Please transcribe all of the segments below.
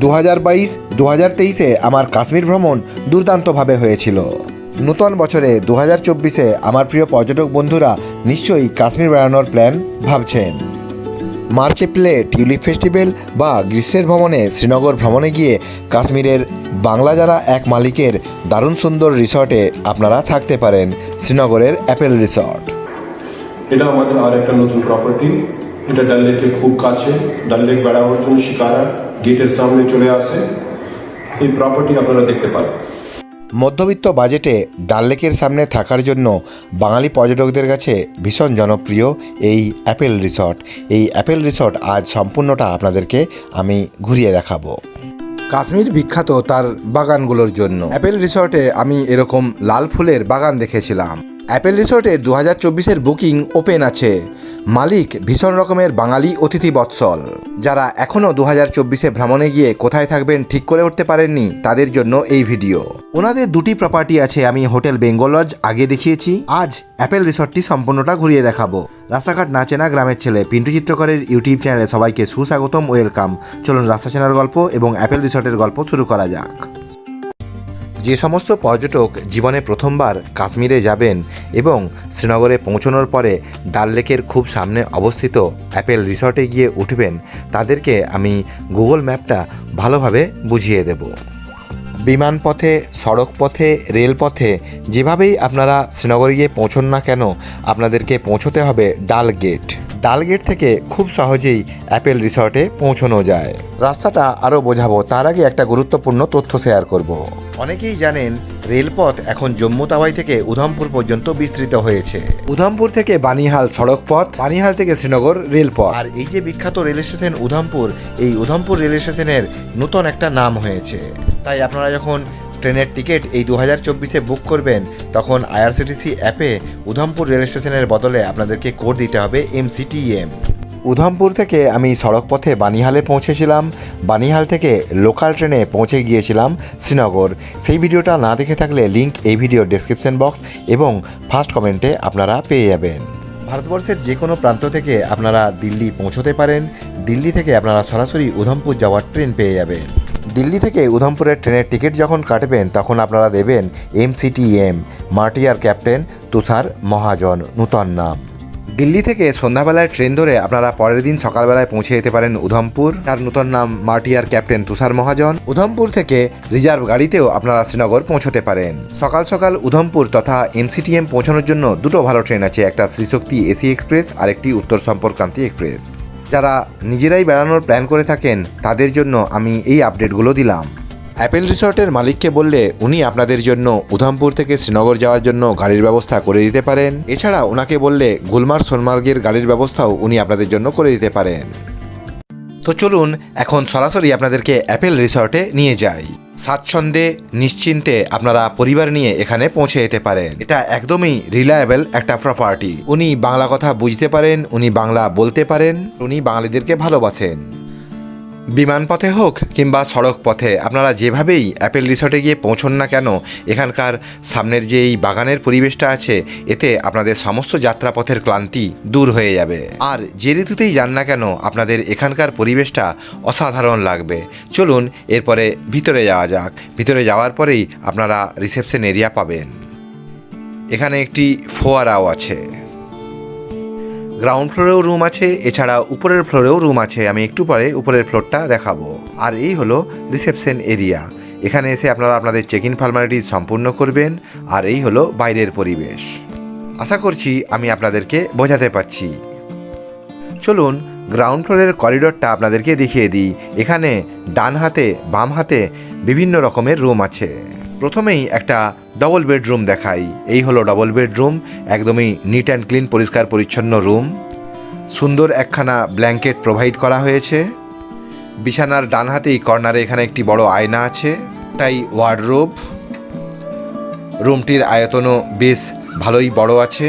দু হাজার বাইশ দু হাজার তেইশে আমার কাশ্মীর ভ্রমণ দুর্দান্তভাবে হয়েছিল। নূতন বছরে দু হাজার চব্বিশে আমার প্রিয় পর্যটক বন্ধুরা নিশ্চয়ই কাশ্মীর বেড়ানোর প্ল্যান ভাবছেন। মার্চ, এপ্রিলে টিউলিপ ফেস্টিভ্যাল বা গ্রীষ্মের ভ্রমণে শ্রীনগর ভ্রমণে গিয়ে কাশ্মীরের বাংলা জানা এক মালিকের দারুণ সুন্দর রিসর্টে আপনারা থাকতে পারেন, শ্রীনগরের অ্যাপেল রিসর্ট। এটা আমাদের আর একটা নতুন প্রপার্টি এটা ডাল লেকের খুব কাছে। ডাল লেক বেড়ানোর জন্য শিকারা। গেটের সামনে চলে আসে। এই প্রপার্টি আপনারা দেখতে পারেন মধ্যবিত্ত বাজেটে ডাল লেকের সামনে থাকার জন্য বাঙালি পর্যটকদের কাছে ভীষণ জনপ্রিয় এই অ্যাপেল রিসর্ট। এই অ্যাপেল রিসর্ট আজ সম্পূর্ণটা আপনাদেরকে আমি ঘুরিয়ে দেখাবো। কাশ্মীর বিখ্যাত তার বাগানগুলোর জন্য। অ্যাপেল রিসর্টে আমি এরকম লাল ফুলের বাগান দেখেছিলাম। অ্যাপেল রিসর্টে দু হাজার চব্বিশের বুকিং ওপেন আছে। মালিক ভীষণ রকমের বাঙালি অতিথি বৎসল। যারা এখনও দু হাজার চব্বিশে ভ্রমণে গিয়ে কোথায় থাকবেন ঠিক করে উঠতে পারেননি, তাদের জন্য এই ভিডিও। ওনাদের দুটি প্রপার্টি আছে, আমি হোটেল বেঙ্গল লজ আগে দেখিয়েছি। আজ অ্যাপেল রিসর্টটি সম্পূর্ণটা ঘুরিয়ে দেখাবো। রাস্তাঘাট না চেনা গ্রামের ছেলে পিন্টু চিত্রকরের ইউটিউব চ্যানেলে সবাইকে সুস্বাগতম ওয়েলকাম চলুন রাস্তা চেনার গল্প এবং অ্যাপেল রিসর্টের গল্প শুরু করা যাক। যে সমস্ত পর্যটক জীবনে প্রথমবার কাশ্মীরে যাবেন এবং শ্রীনগরে পৌঁছানোর পরে ডাল লেকের খুব সামনে অবস্থিত অ্যাপেল রিসর্টে গিয়ে উঠবেন, তাদেরকে আমি গুগল ম্যাপটা ভালোভাবে বুঝিয়ে দেব। বিমান পথে, সড়ক পথে রেলপথে যেভাবেই আপনারা শ্রীনগরে গিয়ে পৌঁছন না কেন, আপনাদেরকে পৌঁছতে হবে ডাল গেট। ডাল গেট থেকে খুব সহজেই অ্যাপেল রিসর্টে পৌঁছানো যায়। রাস্তাটা আরও বোঝাবো, তার আগে একটা গুরুত্বপূর্ণ তথ্য শেয়ার করব। অনেকেই জানেন, রেলপথ এখন জম্মু তাওয়াই থেকে উধামপুর পর্যন্ত বিস্তৃত হয়েছে। উধামপুর থেকে বানিহাল সড়ক পথ বানিহাল থেকে শ্রীনগর রেলপথ। আর এই যে বিখ্যাত রেল স্টেশন উধামপুর, এই উধামপুর রেল স্টেশনের নতুন একটা নাম হয়েছে। তাই আপনারা যখন ট্রেনের টিকিট এই দু হাজার চব্বিশে বুক করবেন, তখন আইআরসিটিসি অ্যাপে উধমপুর রেল স্টেশনের বদলে আপনাদেরকে কোড দিতে হবে এমসিটিএম উধমপুর থেকে আমি সড়ক পথে বানিহালে পৌঁছেছিলাম বানিহাল থেকে লোকাল ট্রেনে পৌঁছে গিয়েছিলাম শ্রীনগর। সেই ভিডিওটা না দেখে থাকলে লিংক এই ভিডিওর ডেসক্রিপশন বক্স এবং ফার্স্ট কমেন্টে আপনারা পেয়ে যাবেন। ভারতবর্ষের যে কোনো প্রান্ত থেকে আপনারা দিল্লি পৌঁছতে পারেন, দিল্লি থেকে আপনারা সরাসরি উধমপুর যাওয়ার ট্রেন পেয়ে যাবেন। দিল্লি থেকে উধমপুরের ট্রেনের টিকিট যখন কাটবেন, তখন আপনারা দেবেন এমসিটিএম মার্টিয়ার ক্যাপ্টেন, তুষার মহাজন, নূতন নাম। দিল্লি থেকে সন্ধ্যাবেলায় ট্রেন ধরে আপনারা পরের দিন সকালবেলায় পৌঁছে যেতে পারেন উধমপুর। তার নূতন নাম মার্টিয়ার ক্যাপ্টেন তুষার মহাজন। উধমপুর থেকে রিজার্ভ গাড়িতেও আপনারা শ্রীনগর পৌঁছতে পারেন। সকাল সকাল উধমপুর তথা এমসিটিএম পৌঁছানোর জন্য দুটো ভালো ট্রেন আছে, একটা শ্রীশক্তি এসি এক্সপ্রেস আর একটি উত্তর সম্পর্ক্রান্তি এক্সপ্রেস। যারা নিজেরাই বেড়ানোর প্ল্যান করে থাকেন, তাদের জন্য আমি এই আপডেটগুলো দিলাম। অ্যাপেল রিসর্টের মালিককে বললে, উনি আপনাদের জন্য উধামপুর থেকে শ্রীনগর যাওয়ার জন্য গাড়ির ব্যবস্থা করে দিতে পারেন। এছাড়া ওনাকে বললে, গুলমার্গ সোনমার্গের গাড়ির ব্যবস্থাও উনি আপনাদের জন্য করে দিতে পারেন। তো চলুন, এখন সরাসরি আপনাদেরকে অ্যাপেল রিসর্টে নিয়ে যাই। স্বাচ্ছন্দ্যে, নিশ্চিন্তে আপনারা পরিবার নিয়ে এখানে পৌঁছে যেতে পারেন। এটা একদমই রিলায়েবল একটা প্রপার্টি উনি বাংলা কথা বুঝতে পারেন, উনি বাংলা বলতে পারেন, উনি বাঙালিদেরকে ভালোবাসেন। বিমান পথে হোক কিংবা সড়ক পথে আপনারা যেভাবেই অ্যাপেল রিসর্টে গিয়ে পৌঁছন না কেন, এখানকার সামনের যে এই বাগানের পরিবেশটা আছে, এতে আপনাদের সমস্ত যাত্রাপথের ক্লান্তি দূর হয়ে যাবে। আর যে ঋতুতেই যান না কেন, আপনাদের এখানকার পরিবেশটা অসাধারণ লাগবে। চলুন, এরপরে ভিতরে যাওয়া যাক। ভিতরে যাওয়ার পরেই আপনারা রিসেপশন এরিয়া পাবেন। এখানে একটি ফোয়ারাও আছে। গ্রাউন্ড ফ্লোরেও রুম আছে, এছাড়া উপরের ফ্লোরেও রুম আছে। আমি একটু পরে উপরের ফ্লোরটা দেখাবো। আর এই হলো রিসেপশন এরিয়া এখানে এসে আপনারা আপনাদের চেক ইন ফর্মালিটি সম্পূর্ণ করবেন, আর এই হলো বাইরের পরিবেশ। আশা করছি আমি আপনাদেরকে বোঝাতে পারছি। চলুন গ্রাউন্ড ফ্লোরের করিডোরটা আপনাদেরকে দেখিয়ে দিই। এখানে ডান হাতে, বাম হাতে বিভিন্ন রকমের রুম আছে। প্রথমেই একটা ডবল বেডরুম দেখাই। এই হলো ডবল বেডরুম একদমই নিট অ্যান্ড ক্লিন পরিষ্কার, পরিচ্ছন্ন রুম সুন্দর একখানা ব্ল্যাঙ্কেট প্রোভাইড করা হয়েছে। বিছানার ডান হাতেই কর্নারে এখানে একটি বড় আয়না আছে তাই ওয়ার্ডরোব রুমটির আয়তনও বেশ ভালোই বড় আছে।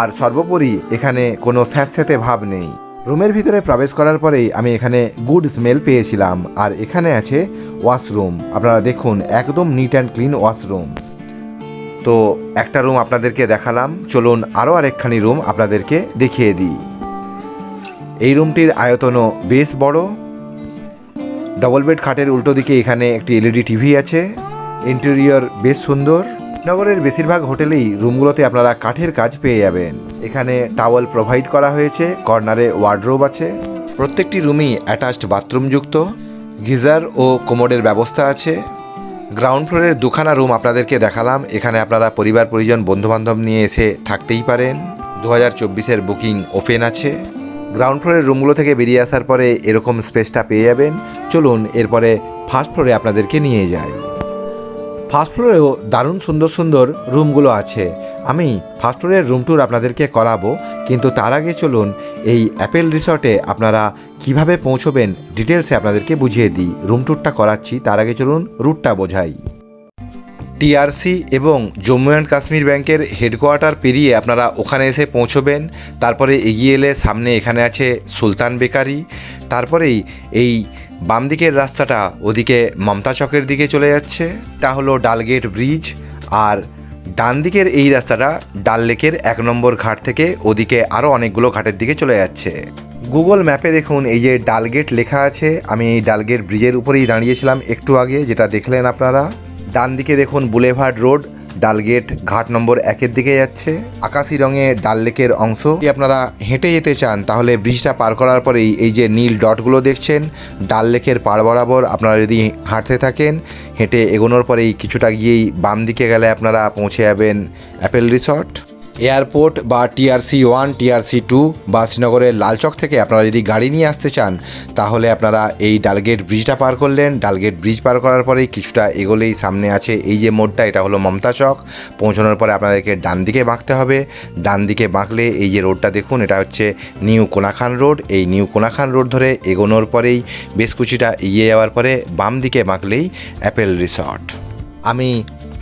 আর সর্বোপরি এখানে কোনো স্যাঁতস্যাঁতে ভাব নেই। রুমের ভিতরে প্রবেশ করার পরেই আমি এখানে গুড স্মেল পেয়েছিলাম, আর এখানে আছে ওয়াশরুম। আপনারা দেখুন, একদম নিট অ্যান্ড ক্লিন ওয়াশরুম। তো একটা রুম আপনাদেরকে দেখালাম। চলুন আরও আরেকখানি রুম আপনাদেরকে দেখিয়ে দিই। এই রুমটির আয়তনও বেশ বড়। ডবল বেড খাটের উল্টো দিকে এখানে একটি এলইডি টিভি আছে। ইন্টেরিয়র বেশ সুন্দর। নগরের বেশিরভাগ হোটেলেই রুমগুলোতে আপনারা কাঠের কাজ পেয়ে যাবেন। এখানে টাওয়াল প্রোভাইড করা হয়েছে, কর্নারে ওয়ার্ড্রোব আছে। প্রত্যেকটি রুমই অ্যাটাচড বাথরুমযুক্ত, গিজার ও কোমোডের ব্যবস্থা আছে। গ্রাউন্ড ফ্লোরের দুখানা রুম আপনাদেরকে দেখালাম, এখানে আপনারা পরিবার, পরিজন, বন্ধুবান্ধব নিয়ে এসে থাকতেই পারেন। দু হাজার চব্বিশের বুকিং ওপেন আছে। গ্রাউন্ড ফ্লোরের রুমগুলো থেকে বেরিয়ে আসার পরে এরকম স্পেসটা পেয়ে যাবেন। চলুন, এরপরে ফার্স্ট ফ্লোরে আপনাদেরকে নিয়ে যাই। ফার্স্ট ফ্লোরেও দারুণ সুন্দর সুন্দর রুমগুলো আছে। আমি ফার্স্ট ফ্লোরের রুম ট্যুর আপনাদেরকে করাবো, কিন্তু তার আগে চলুন এই অ্যাপেল রিসর্টে আপনারা কীভাবে পৌঁছবেন ডিটেলসে আপনাদেরকে বুঝিয়ে দিই। রুম ট্যুরটা করাচ্ছি, তার আগে চলুন রুটটা বোঝাই। টিআরসি এবং জম্মু অ্যান্ড কাশ্মীর ব্যাংকের হেডকোয়ার্টার পেরিয়ে আপনারা ওখানে এসে পৌঁছবেন। তারপরে এগিয়ে এলে সামনে এখানে আছে সুলতান বেকারি তারপরেই এই বাম দিকের রাস্তাটা ওদিকে মমতা চকের দিকে চলে যাচ্ছে। তা হলো ডালগেট ব্রিজ আর ডান দিকের এই রাস্তাটা ডাল লেকের এক নম্বর ঘাট থেকে ওদিকে আরও অনেকগুলো ঘাটের দিকে চলে যাচ্ছে। গুগল ম্যাপে দেখুন এই যে ডালগেট লেখা আছে। আমি এই ডালগেট ব্রিজের উপরেই দাঁড়িয়েছিলাম একটু আগে, যেটা দেখলেন আপনারা। ডান দিকে দেখুন বুলেভার্ড রোড ডালগেট ঘাট নম্বর একের দিকে যাচ্ছে। আকাশি রঙে ডাল লেকের অংশ। যদি আপনারা হেঁটে যেতে চান, তাহলে ব্রিজটা পার করার পরেই এই যে নীল ডটগুলো দেখছেন, ডাল লেকের পার বরাবর আপনারা যদি হাঁটতে থাকেন, হেঁটে এগোনোর পরেই কিছুটা গিয়েই বাম দিকে গেলে আপনারা পৌঁছে যাবেন অ্যাপেল রিসর্ট। এয়ারপোর্ট বা টিআরসি ওয়ান, টিআরসি টু বা শ্রীনগরের লালচক থেকে আপনারা যদি গাড়ি নিয়ে আসতে চান, তাহলে আপনারা এই ডালগেট ব্রিজটা পার করলেন। ডালগেট ব্রিজ পার করার পরেই কিছুটা এগোলেই সামনে আছে এই যে মোড়টা, এটা হলো মমতা চক। পৌঁছানোর পরে আপনাদেরকে ডান দিকে বাঁকতে হবে। ডান দিকে বাঁকলে এই যে রোডটা দেখুন, এটা হচ্ছে নিউ কোনাখান রোড। এই নিউ কোনাখান রোড ধরে এগোনোর পরেই বেশ কিছুটা এগিয়ে যাওয়ার পরে বাম দিকে বাঁকলেই অ্যাপেল রিসর্ট। আমি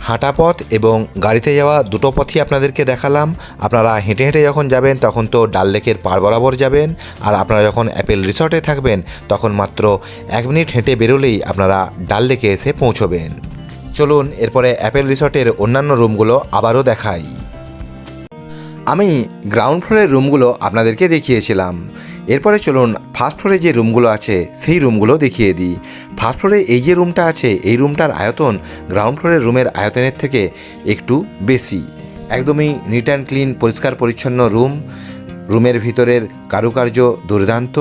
হাঁটা পথ এবং গাড়িতে যাওয়া দুটো পথই আপনাদেরকে দেখালাম। আপনারা হেঁটে হেঁটে যখন যাবেন, তখন তো ডাল লেকের পার বরাবর যাবেন। আর আপনারা যখন অ্যাপেল রিসর্টে থাকবেন, তখন মাত্র এক মিনিট হেঁটে বেরোলেই আপনারা ডাল লেকে এসে পৌঁছবেন। চলুন, এরপরে অ্যাপেল রিসর্টের অন্যান্য রুমগুলো আবারও দেখাই। আমি গ্রাউন্ড ফ্লোরের রুমগুলো আপনাদেরকে দেখিয়েছিলাম। এরপরে চলুন ফার্স্ট ফ্লোরে যে রুমগুলো আছে, সেই রুমগুলো দেখিয়ে দিই। ফার্স্ট ফ্লোরে এই যে রুমটা আছে, এই রুমটার আয়তন গ্রাউন্ড ফ্লোরের রুমের আয়তনের থেকে একটু বেশি। একদমই নিট অ্যান্ড ক্লিন পরিষ্কার পরিচ্ছন্ন রুম রুমের ভিতরের কারুকার্য দুর্দান্ত।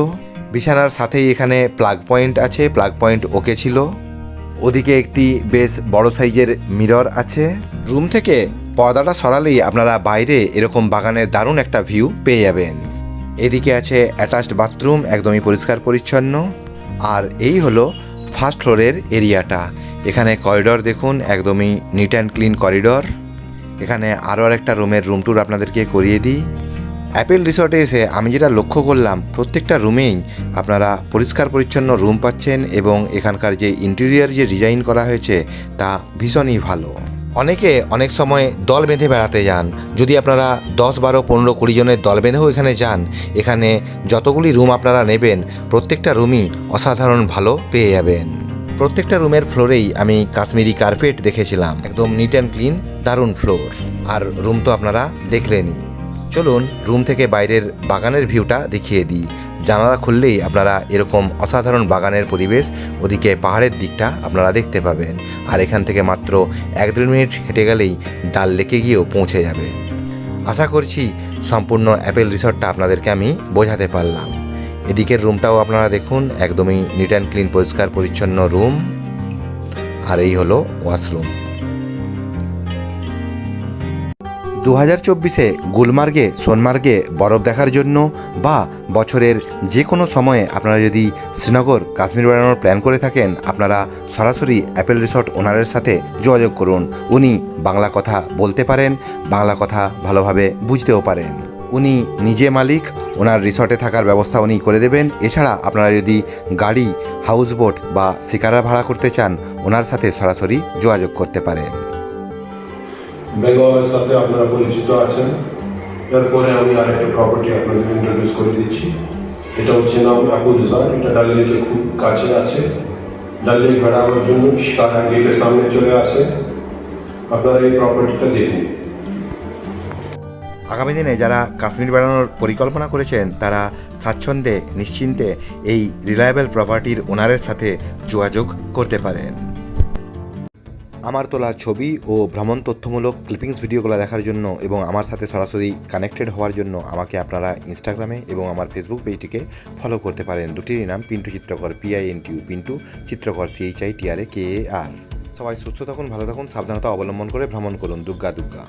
বিছানার সাথেই এখানে প্লাগ পয়েন্ট আছে প্লাগ পয়েন্ট ওকে ছিল। ওদিকে একটি বেশ বড় সাইজের মিরর আছে। রুম থেকে পর্দাটা সরালেই আপনারা বাইরে এরকম বাগানের দারুণ একটা ভিউ পেয়ে যাবেন। এদিকে আছে অ্যাটাচড বাথরুম, একদমই পরিষ্কার পরিচ্ছন্ন। আর এই হলো ফার্স্ট ফ্লোরের এরিয়াটা। এখানে করিডর দেখুন, একদমই নিট অ্যান্ড ক্লিন করিডর। এখানে আরও আরেকটা রুমের রুম ট্যুর আপনাদেরকে করিয়ে দিই। অ্যাপেল রিসর্টে এসে আমি যেটা লক্ষ্য করলাম, প্রত্যেকটা রুমেই আপনারা পরিষ্কার পরিচ্ছন্ন রুম পাচ্ছেন এবং এখানকার যে ইন্টেরিয়ার যে ডিজাইন করা হয়েছে, তা ভীষণই ভালো। অনেকে অনেক সময় দল বেঁধে বেড়াতে যান। যদি আপনারা দশ, বারো, পনেরো, কুড়ি জনের দল বেঁধেও এখানে যান, এখানে যতগুলি রুম আপনারা নেবেন, প্রত্যেকটা রুমই অসাধারণ ভালো পেয়ে যাবেন। প্রত্যেকটা রুমের ফ্লোরেই আমি কাশ্মীরি কার্পেট দেখেছিলাম। একদম নিট অ্যান্ড ক্লিন দারুণ ফ্লোর আর রুম তো আপনারা দেখলেনই। চলুন রুম থেকে বাইরের বাগানের ভিউটা দেখিয়ে দিই। জানালা খুললেই আপনারা এরকম অসাধারণ বাগানের পরিবেশ ওদিকে পাহাড়ের দিকটা আপনারা দেখতে পাবেন। আর এখান থেকে মাত্র এক দেড় মিনিট হেঁটে গেলেই ডাল লেকে গিয়েও পৌঁছে যাবে। আশা করছি সম্পূর্ণ অ্যাপেল রিসর্টটা আপনাদেরকে আমি বোঝাতে পারলাম। এদিকের রুমটাও আপনারা দেখুন, একদমই নিট অ্যান্ড ক্লিন পরিষ্কার, পরিচ্ছন্ন রুম। আর এই হলো ওয়াশরুম দু হাজার চব্বিশে গুলমার্গে, সোনমার্গে বরফ দেখার জন্য বা বছরের যে কোনো সময়ে আপনারা যদি শ্রীনগর, কাশ্মীর বেড়ানোর প্ল্যান করে থাকেন, আপনারা সরাসরি অ্যাপেল রিসর্ট ওনারের সাথে যোগাযোগ করুন। উনি বাংলা কথা বলতে পারেন, বাংলা কথা ভালোভাবে বুঝতেও পারেন। উনি নিজে মালিক, ওনার রিসর্টে থাকার ব্যবস্থা উনি করে দেবেন। এছাড়া আপনারা যদি গাড়ি, হাউসবোট বা শিকারা ভাড়া করতে চান, ওনার সাথে সরাসরি যোগাযোগ করতে পারেন। বেঙ্গলের সাথে আপনারা পরিচিত আছেন। এরপরে আমি আরেকটা প্রপার্টি আপনাদের ইন্ট্রোডিউস করে দিচ্ছি। এটা হচ্ছে নাম অ্যাপল রিসর্ট এটা ডাল লেকের খুব কাছে আছে। ডাল লেক বেড়াবার জন্য শিকারা গেটের সামনে চলে আসে। আপনারা এই প্রপার্টিটা দেখুন আগামী দিনে যারা কাশ্মীর বেড়ানোর পরিকল্পনা করেছেন, তারা স্বাচ্ছন্দ্যে, নিশ্চিন্তে এই রিলায়েবল প্রপার্টির ওনারের সাথে যোগাযোগ করতে পারেন। আমার তোলা ছবি ও ভ্রমণ তথ্যমূলক ক্লিপিংস ভিডিওগুলো দেখার জন্য এবং আমার সাথে সরাসরি কানেক্টেড হওয়ার জন্য আমাকে আপনারা ইনস্টাগ্রামে এবং আমার ফেসবুক পেজটিকে ফলো করতে পারেন। দুটিরই নাম পিন্টু চিত্রকর পিআইএনটিউ পিন্টু চিত্রকর সিএইচআই টিআরএ কে আর সবাই সুস্থ থাকুন, ভালো থাকুন, সাবধানতা অবলম্বন করে ভ্রমণ করুন। দুর্গা দুর্গা